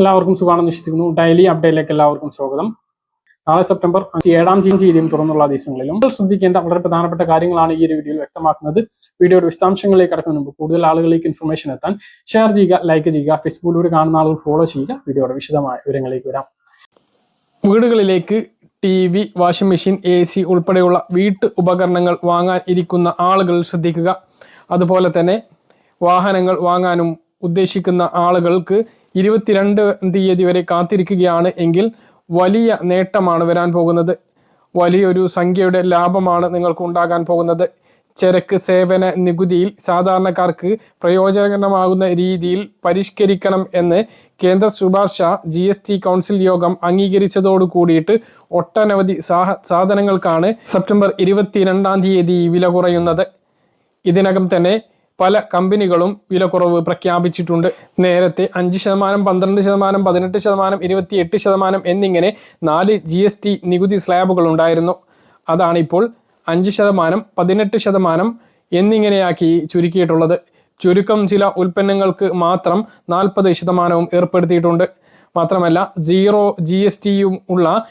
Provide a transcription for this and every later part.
എല്ലാവർക്കും സുഖമാണെന്ന് വിശ്വസിക്കുന്നു. ഡെയിലി അപ്ഡേറ്റിലേക്ക് എല്ലാവർക്കും സ്വാഗതം. നാളെ സെപ്റ്റംബർ അഞ്ച് ഏഴാം തീയതിയും തുറന്നുള്ള ദിവസങ്ങളിലും നിങ്ങൾ ശ്രദ്ധിക്കേണ്ട വളരെ പ്രധാനപ്പെട്ട കാര്യങ്ങളാണ് ഈ ഒരു വീഡിയോയിൽ വ്യക്തമാക്കുന്നത്. വീഡിയോയുടെ വിശദാംശങ്ങളിലേക്ക് കടക്കുന്ന മുമ്പ് കൂടുതൽ ആളുകളിലേക്ക് ഇൻഫർമേഷൻ എത്താൻ ഷെയർ ചെയ്യുക ലൈക്ക് ചെയ്യുക ഫേസ്ബുക്കിലൂടെ കാണുന്ന ആളുകൾ ഫോളോ ചെയ്യുക. വീഡിയോയുടെ വിശദമായ വിവരങ്ങളിലേക്ക് വരാം. വീടുകളിലേക്ക് T V washing machine A C ഉൾപ്പെടെയുള്ള വീട്ടു ഉപകരണങ്ങൾ വാങ്ങാൻ ഇരിക്കുന്ന ആളുകൾ ശ്രദ്ധിക്കുക. അതുപോലെ തന്നെ വാഹനങ്ങൾ വാങ്ങാനും ഉദ്ദേശിക്കുന്ന ആളുകൾക്ക് ഇരുപത്തിരണ്ട് തീയതി വരെ കാത്തിരിക്കുകയാണ് എങ്കിൽ വലിയ നേട്ടമാണ് വരാൻ പോകുന്നത്. വലിയൊരു സംഖ്യയുടെ ലാഭമാണ് നിങ്ങൾക്ക് ഉണ്ടാകാൻ പോകുന്നത്. ചരക്ക് സേവന നികുതിയിൽ സാധാരണക്കാർക്ക് പ്രയോജനകരമാകുന്ന രീതിയിൽ പരിഷ്കരിക്കണം എന്ന് കേന്ദ്ര ശുപാർശ ജി എസ് ടി കൗൺസിൽ യോഗം അംഗീകരിച്ചതോടു കൂടിയിട്ട് ഒട്ടനവധി സാഹ സാധനങ്ങൾക്കാണ് സെപ്റ്റംബർ ഇരുപത്തിരണ്ടാം തീയതി വില കുറയുന്നത്. ഇതിനകം തന്നെ പല കമ്പനികളും വിലക്കുറവ് പ്രഖ്യാപിച്ചിട്ടുണ്ട്. നേരത്തെ അഞ്ച് ശതമാനം പന്ത്രണ്ട് ശതമാനം പതിനെട്ട് ശതമാനം ഇരുപത്തിയെട്ട് ശതമാനം എന്നിങ്ങനെ നാല് ജി എസ് ടി നികുതി സ്ലാബുകൾ ഉണ്ടായിരുന്നു. അതാണിപ്പോൾ അഞ്ച് ശതമാനം പതിനെട്ട് ശതമാനം എന്നിങ്ങനെയാക്കി ചുരുക്കിയിട്ടുള്ളത്. ചുരുക്കം ചില ഉൽപ്പന്നങ്ങൾക്ക് മാത്രം നാൽപ്പത് ശതമാനവും ഏർപ്പെടുത്തിയിട്ടുണ്ട്. മാത്രമല്ല സീറോ ജി എസ് ടിയും ഉള്ള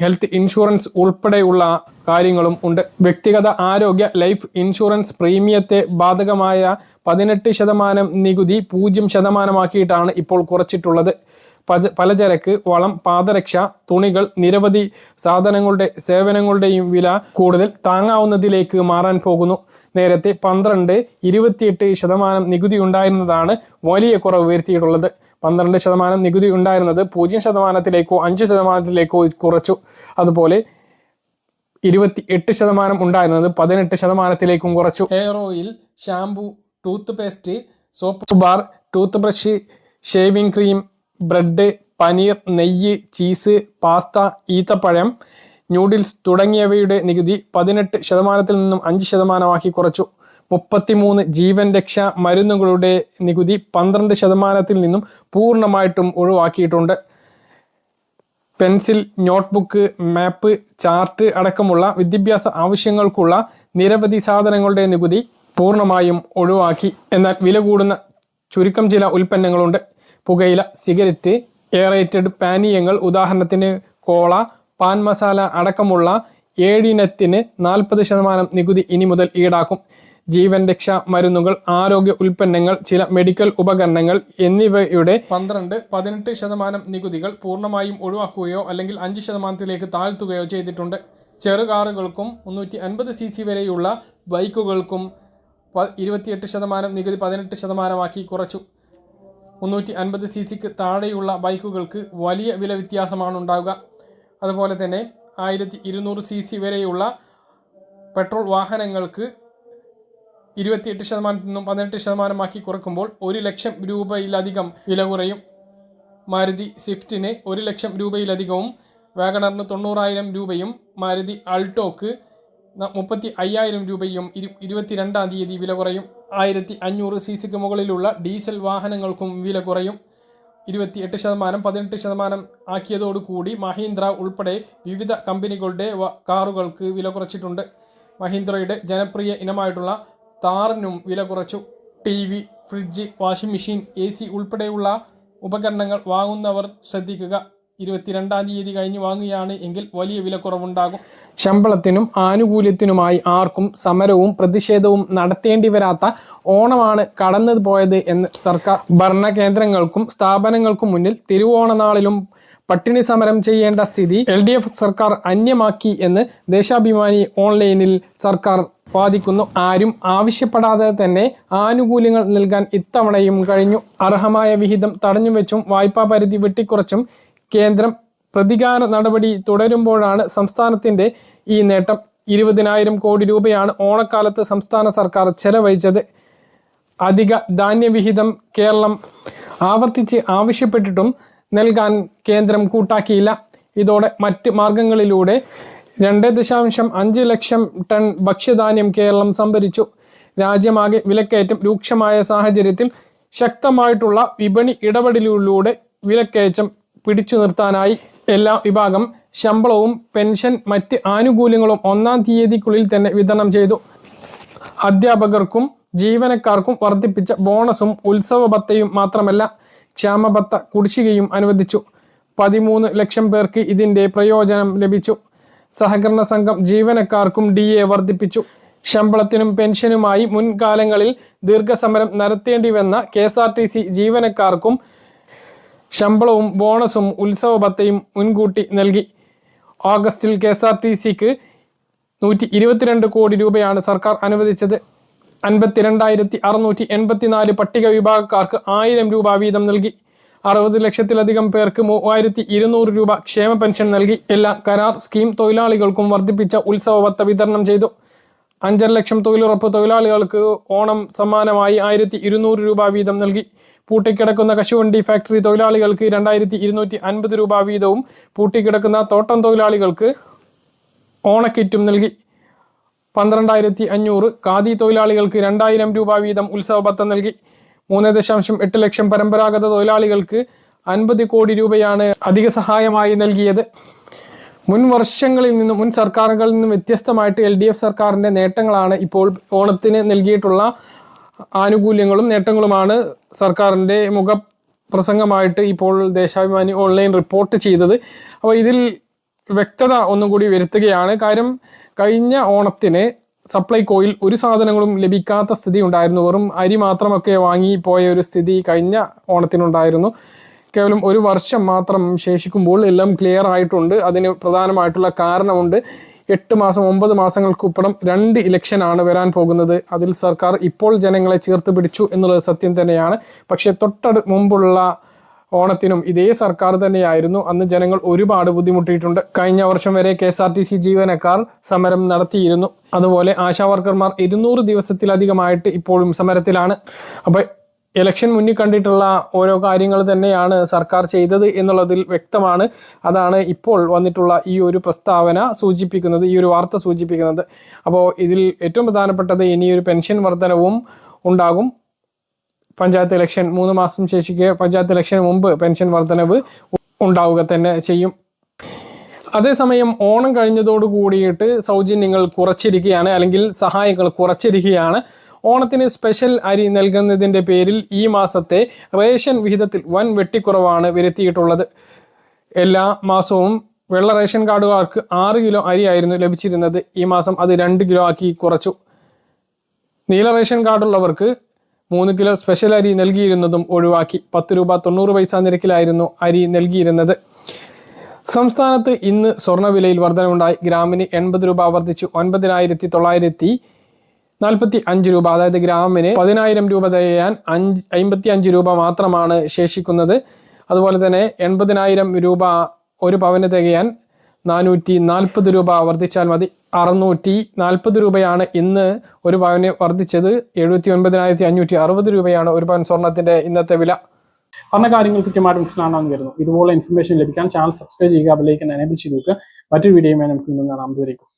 ഹെൽത്ത് ഇൻഷുറൻസ് ഉൾപ്പെടെയുള്ള കാര്യങ്ങളും ഉണ്ട്. വ്യക്തിഗത ആരോഗ്യ ലൈഫ് ഇൻഷുറൻസ് പ്രീമിയത്തെ ബാധകമായ പതിനെട്ട് ശതമാനം നികുതി പൂജ്യം ശതമാനമാക്കിയിട്ടാണ് ഇപ്പോൾ കുറച്ചിട്ടുള്ളത്. പച പലചരക്ക് വളം പാദരക്ഷ തുണികൾ നിരവധി സാധനങ്ങളുടെ സേവനങ്ങളുടെയും വില കൂടുതൽ താങ്ങാവുന്നതിലേക്ക് മാറാൻ പോകുന്നു. നേരത്തെ പന്ത്രണ്ട് ഇരുപത്തിയെട്ട് ശതമാനം നികുതി ഉണ്ടായിരുന്നതാണ് വലിയ കുറവ് വരുത്തിയിട്ടുള്ളത്. പന്ത്രണ്ട് ശതമാനം നികുതി ഉണ്ടായിരുന്നത് പൂജ്യം ശതമാനത്തിലേക്കോ അഞ്ച് ശതമാനത്തിലേക്കോ കുറച്ചു. അതുപോലെ ഇരുപത്തി എട്ട് ശതമാനം ഉണ്ടായിരുന്നത് പതിനെട്ട് ശതമാനത്തിലേക്കും കുറച്ചു. Hair oil shampoo tooth paste soap bar tooth brush shaving cream bread paneer നെയ്യ് ചീസ് പാസ്ത ഈത്തപ്പഴം ന്യൂഡിൽസ് തുടങ്ങിയവയുടെ നികുതി പതിനെട്ട് ശതമാനത്തിൽ നിന്നും അഞ്ച് ശതമാനമാക്കി കുറച്ചു. മുപ്പത്തിമൂന്ന് ജീവൻ രക്ഷാ മരുന്നുകളുടെ നികുതി പന്ത്രണ്ട് ശതമാനത്തിൽ നിന്നും പൂർണമായിട്ടും ഒഴിവാക്കിയിട്ടുണ്ട്. പെൻസിൽ നോട്ട്ബുക്ക് മാപ്പ് ചാർട്ട് അടക്കമുള്ള വിദ്യാഭ്യാസ ആവശ്യങ്ങൾക്കുള്ള നിരവധി സാധനങ്ങളുടെ നികുതി പൂർണമായും ഒഴിവാക്കി. എന്നാൽ വില കൂടുന്ന ചുരുക്കം ചില ഉൽപ്പന്നങ്ങളുണ്ട്. പുകയില സിഗരറ്റ് എയറേറ്റഡ് പാനീയങ്ങൾ ഉദാഹരണത്തിന് കോള പാൻ മസാല അടക്കമുള്ള ഏഴിനത്തിന് നാൽപ്പത് ശതമാനം നികുതി ഇനി മുതൽ ഈടാക്കും. ജീവൻ രക്ഷാ മരുന്നുകൾ ആരോഗ്യ ഉൽപ്പന്നങ്ങൾ ചില മെഡിക്കൽ ഉപകരണങ്ങൾ എന്നിവയുടെ പന്ത്രണ്ട് പതിനെട്ട് ശതമാനം നികുതികൾ പൂർണമായും ഒഴിവാക്കുകയോ അല്ലെങ്കിൽ അഞ്ച് ശതമാനത്തിലേക്ക് താഴ്ത്തുകയോ ചെയ്തിട്ടുണ്ട്. ചെറുകാറുകൾക്കും മുന്നൂറ്റി അൻപത് സി സി വരെയുള്ള ബൈക്കുകൾക്കും ഇരുപത്തിയെട്ട് ശതമാനം നികുതി പതിനെട്ട് ശതമാനമാക്കി കുറച്ചു. മുന്നൂറ്റി അൻപത് സി സിക്ക് താഴെയുള്ള ബൈക്കുകൾക്ക് വലിയ വില വ്യത്യാസമാണ് ഉണ്ടാവുക. അതുപോലെ തന്നെ ആയിരത്തി ഇരുന്നൂറ് സി സി വരെയുള്ള പെട്രോൾ വാഹനങ്ങൾക്ക് ഇരുപത്തിയെട്ട് ശതമാനത്തിൽ നിന്നും പതിനെട്ട് ശതമാനമാക്കി കുറക്കുമ്പോൾ ഒരു ലക്ഷം രൂപയിലധികം വില കുറയും. മാരുതി സ്വിഫ്റ്റിന് ഒരു ലക്ഷം രൂപയിലധികവും വാഗണറിന് തൊണ്ണൂറായിരം രൂപയും മാരുതി അൾട്ടോക്ക് മുപ്പത്തി അയ്യായിരം രൂപയും ഇരു ഇരുപത്തിരണ്ടാം തീയതി വില കുറയും. ആയിരത്തി അഞ്ഞൂറ് സി സിക്ക് മുകളിലുള്ള ഡീസൽ വാഹനങ്ങൾക്കും വില കുറയും. ഇരുപത്തിയെട്ട് ശതമാനം പതിനെട്ട് ശതമാനം ആക്കിയതോടുകൂടി മഹീന്ദ്ര ഉൾപ്പെടെ വിവിധ കമ്പനികളുടെ കാറുകൾക്ക് വില കുറച്ചിട്ടുണ്ട്. മഹീന്ദ്രയുടെ ജനപ്രിയ ഇനമായിട്ടുള്ള താറിനും വില കുറച്ചു. T V fridge washing machine A C ഉൾപ്പെടെയുള്ള ഉപകരണങ്ങൾ വാങ്ങുന്നവർ ശ്രദ്ധിക്കുക. ഇരുപത്തിരണ്ടാം തീയതി കഴിഞ്ഞ് വാങ്ങുകയാണ് എങ്കിൽ വലിയ വിലക്കുറവുണ്ടാകും ശമ്പളത്തിനും ആനുകൂല്യത്തിനുമായി ആർക്കും സമരവും പ്രതിഷേധവും നടത്തേണ്ടി വരാത്ത ഓണമാണ് കടന്നു പോയത് എന്ന് സർക്കാർ ഭരണകേന്ദ്രങ്ങൾക്കും സ്ഥാപനങ്ങൾക്കും മുന്നിൽ തിരുവോണനാളിലും പട്ടിണി സമരം ചെയ്യേണ്ട സ്ഥിതി എൽ സർക്കാർ അന്യമാക്കി എന്ന് ദേശാഭിമാനി ഓൺലൈനിൽ സർക്കാർ വാദിക്കുന്നു ആരും ആവശ്യപ്പെടാതെ തന്നെ ആനുകൂല്യങ്ങൾ നൽകാൻ ഇത്തവണയും കഴിഞ്ഞു. അർഹമായ വിഹിതം തടഞ്ഞുവെച്ചും വായ്പാ പരിധി വെട്ടിക്കുറച്ചും കേന്ദ്രം പ്രതികാര നടപടി തുടരുമ്പോഴാണ് സംസ്ഥാനത്തിന്റെ ഈ നേട്ടം. ഇരുപതിനായിരം കോടി രൂപയാണ് ഓണക്കാലത്ത് സംസ്ഥാന സർക്കാർ ചെലവഴിച്ചത്. അധിക ധാന്യവിഹിതം കേരളം ആവർത്തിച്ച് ആവശ്യപ്പെട്ടിട്ടും നൽകാൻ കേന്ദ്രം കൂട്ടാക്കിയില്ല. ഇതോടെ മറ്റ് മാർഗങ്ങളിലൂടെ രണ്ട് ദശാംശം അഞ്ച് ലക്ഷം ടൺ ഭക്ഷ്യധാന്യം കേരളം സംഭരിച്ചു. രാജ്യമാകെ വിലക്കയറ്റം രൂക്ഷമായ സാഹചര്യത്തിൽ ശക്തമായിട്ടുള്ള വിപണി ഇടപെടലിലൂടെ വിലക്കയറ്റം പിടിച്ചു നിർത്താനായി എല്ലാ വിഭാഗം ശമ്പളവും പെൻഷൻ മറ്റ് ആനുകൂല്യങ്ങളും ഒന്നാം തീയതിക്കുള്ളിൽ തന്നെ വിതരണം ചെയ്തു. അധ്യാപകർക്കും ജീവനക്കാർക്കും വർദ്ധിപ്പിച്ച ബോണസും ഉത്സവ ഭത്തയും മാത്രമല്ല ക്ഷാമബത്ത കുടിശ്ശികയും അനുവദിച്ചു. പതിമൂന്ന് ലക്ഷം പേർക്ക് ഇതിന്റെ പ്രയോജനം ലഭിച്ചു. സഹകരണ സംഘം ജീവനക്കാർക്കും ഡി എ വർദ്ധിപ്പിച്ചു. ശമ്പളത്തിനും പെൻഷനുമായി മുൻകാലങ്ങളിൽ ദീർഘസമരം നടത്തേണ്ടി വന്ന K S R T C ജീവനക്കാർക്കും ശമ്പളവും ബോണസും ഉത്സവ ഭത്തയും മുൻകൂട്ടി നൽകി. ഓഗസ്റ്റിൽ കെ എസ് ആർ ടി സിക്ക് നൂറ്റി ഇരുപത്തിരണ്ട് കോടി രൂപയാണ് സർക്കാർ അനുവദിച്ചത്. അൻപത്തിരണ്ടായിരത്തി അറുന്നൂറ്റി എൺപത്തിനാല് പട്ടിക വിഭാഗക്കാർക്ക് ആയിരം രൂപ വീതം നൽകി. അറുപത് ലക്ഷത്തിലധികം പേർക്ക് മൂവായിരത്തി ഇരുന്നൂറ് രൂപ ക്ഷേമ പെൻഷൻ നൽകി എല്ലാ കരാർ സ്കീം തൊഴിലാളികൾക്കും വർദ്ധിപ്പിച്ച ഉത്സവ ഭത്ത വിതരണം ചെയ്തു. അഞ്ചര ലക്ഷം തൊഴിലുറപ്പ് തൊഴിലാളികൾക്ക് ഓണം സമ്മാനമായി ആയിരത്തി ഇരുന്നൂറ് രൂപ വീതം നൽകി. പൂട്ടിക്കിടക്കുന്ന കശുവണ്ടി ഫാക്ടറി തൊഴിലാളികൾക്ക് രണ്ടായിരത്തി ഇരുന്നൂറ്റി അൻപത് രൂപ വീതവും പൂട്ടിക്കിടക്കുന്ന തോട്ടം തൊഴിലാളികൾക്ക് ഓണക്കിറ്റും നൽകി. പന്ത്രണ്ടായിരത്തി അഞ്ഞൂറ് ഖാദി തൊഴിലാളികൾക്ക് രണ്ടായിരം രൂപ വീതം ഉത്സവ ഭത്തം നൽകി. മൂന്ന് ദശാംശം എട്ട് ലക്ഷം പരമ്പരാഗത തൊഴിലാളികൾക്ക് അൻപത് കോടി രൂപയാണ് അധിക സഹായമായി നൽകിയത്. മുൻ വർഷങ്ങളിൽ നിന്നും മുൻ സർക്കാരുകളിൽ നിന്നും വ്യത്യസ്തമായിട്ട് എൽ ഡി എഫ് സർക്കാരിന്റെ നേട്ടങ്ങളാണ് ഇപ്പോൾ ഓണത്തിന് നൽകിയിട്ടുള്ള ആനുകൂല്യങ്ങളും നേട്ടങ്ങളുമാണ് സർക്കാരിന്റെ മുഖപ്രസംഗമായിട്ട് ഇപ്പോൾ ദേശാഭിമാനി ഓൺലൈൻ റിപ്പോർട്ട് ചെയ്തത്. അപ്പോൾ ഇതിൽ വ്യക്തത ഒന്നും കൂടി വരുത്തുകയാണ്. കാര്യം കഴിഞ്ഞ ഓണത്തിന് സപ്ലൈകോയിൽ ഒരു സാധനങ്ങളും ലഭിക്കാത്ത സ്ഥിതി ഉണ്ടായിരുന്നു. വെറും അരി മാത്രമൊക്കെ വാങ്ങി പോയ ഒരു സ്ഥിതി കഴിഞ്ഞ ഓണത്തിനുണ്ടായിരുന്നു. കേവലം ഒരു വർഷം മാത്രം ശേഷിക്കുമ്പോൾ എല്ലാം ക്ലിയർ ആയിട്ടുണ്ട്. അതിന് പ്രധാനമായിട്ടുള്ള കാരണമുണ്ട്. എട്ട് മാസം ഒമ്പത് മാസങ്ങൾക്കുപ്പുറം രണ്ട് ഇലക്ഷൻ ആണ് വരാൻ പോകുന്നത്. അതിൽ സർക്കാർ ഇപ്പോൾ ജനങ്ങളെ ചേർത്ത് പിടിച്ചു എന്നുള്ളത് സത്യം തന്നെയാണ്. പക്ഷേ തൊട്ടടു മുമ്പുള്ള ഓണത്തിനും ഇതേ സർക്കാർ തന്നെയായിരുന്നു. അന്ന് ജനങ്ങൾ ഒരുപാട് ബുദ്ധിമുട്ടിയിട്ടുണ്ട്. കഴിഞ്ഞ വർഷം വരെ K S R T C ജീവനക്കാർ സമരം നടത്തിയിരുന്നു. അതുപോലെ ആശാവർക്കർമാർ ഇരുന്നൂറ് ദിവസത്തിലധികമായിട്ട് ഇപ്പോഴും സമരത്തിലാണ്. അപ്പോൾ ഇലക്ഷൻ മുന്നിൽ കണ്ടിട്ടുള്ള ഓരോ കാര്യങ്ങൾ തന്നെയാണ് സർക്കാർ ചെയ്തത് എന്നുള്ളതിൽ വ്യക്തമാണ്. അതാണ് ഇപ്പോൾ വന്നിട്ടുള്ള ഈ ഒരു പ്രസ്താവന സൂചിപ്പിക്കുന്നത് ഈ ഒരു വാർത്ത സൂചിപ്പിക്കുന്നത്. അപ്പോൾ ഇതിൽ ഏറ്റവും പ്രധാനപ്പെട്ടത് ഇനിയൊരു പെൻഷൻ വർധനവും ഉണ്ടാകും. പഞ്ചായത്ത് ഇലക്ഷൻ മൂന്ന് മാസം ശേഷിക്കെ പഞ്ചായത്ത് ഇലക്ഷന് മുമ്പ് പെൻഷൻ വർധനവ് ഉണ്ടാവുക തന്നെ ചെയ്യും. അതേസമയം ഓണം കഴിഞ്ഞതോട് കൂടിയിട്ട് സൗജന്യങ്ങൾ കുറച്ചിരിക്കുകയാണ് അല്ലെങ്കിൽ സഹായങ്ങൾ കുറച്ചിരിക്കുകയാണ്. ഓണത്തിന് സ്പെഷ്യൽ അരി നൽകുന്നതിന്റെ പേരിൽ ഈ മാസത്തെ റേഷൻ വിഹിതത്തിൽ വൻ വെട്ടിക്കുറവാണ് വരുത്തിയിട്ടുള്ളത്. എല്ലാ മാസവും വെള്ള റേഷൻ കാർഡുകാർക്ക് ആറ് കിലോ അരിയായിരുന്നു ലഭിച്ചിരുന്നത്. ഈ മാസം അത് രണ്ട് കിലോ ആക്കി കുറച്ചു. നീല റേഷൻ കാർഡുള്ളവർക്ക് മൂന്ന് കിലോ സ്പെഷ്യൽ അരി നൽകിയിരുന്നതും ഒഴിവാക്കി പത്ത് രൂപ തൊണ്ണൂറ് പൈസ നിരക്കിലായിരുന്നു അരി നൽകിയിരുന്നത്. സംസ്ഥാനത്ത് ഇന്ന് സ്വർണവിലയിൽ വർധനവുണ്ടായി. ഗ്രാമിന് എൺപത് രൂപ വർദ്ധിച്ചു. ഒൻപതിനായിരത്തി തൊള്ളായിരത്തി നാൽപ്പത്തി അഞ്ച് രൂപ അതായത് ഗ്രാമിന് പതിനായിരം രൂപ തികയാൻ അഞ്ച് അമ്പത്തി അഞ്ച് രൂപ മാത്രമാണ് ശേഷിക്കുന്നത്. അതുപോലെ തന്നെ എൺപതിനായിരം രൂപ ഒരു പവന് തികയാൻ നാനൂറ്റി നാൽപ്പത് രൂപ വർദ്ധിച്ചാൽ മതി. അറുന്നൂറ്റി നാൽപ്പത് രൂപയാണ് ഇന്ന് ഒരു പവന് വർദ്ധിച്ചത്. എഴുപത്തി ഒൻപതിനായിരത്തി അഞ്ഞൂറ്റി അറുപത് രൂപയാണ് ഒരു പവൻ സ്വർണത്തിന്റെ ഇന്നത്തെ വില. പറഞ്ഞ കാര്യങ്ങൾ കൃത്യമായിട്ട് മനസ്സിലാണെന്ന് വരുന്നു ഇതുപോലെ ഇൻഫർമേഷൻ ലഭിക്കാൻ ചാനൽ സബ്സ്ക്രൈബ് ചെയ്യുക അതിലേക്ക് എനേബിൾ ചെയ്തു നോക്കുക മറ്റൊരു വീഡിയോയുമായി നമുക്ക് ഇന്ന് കാണാം. ദൂരേക്കും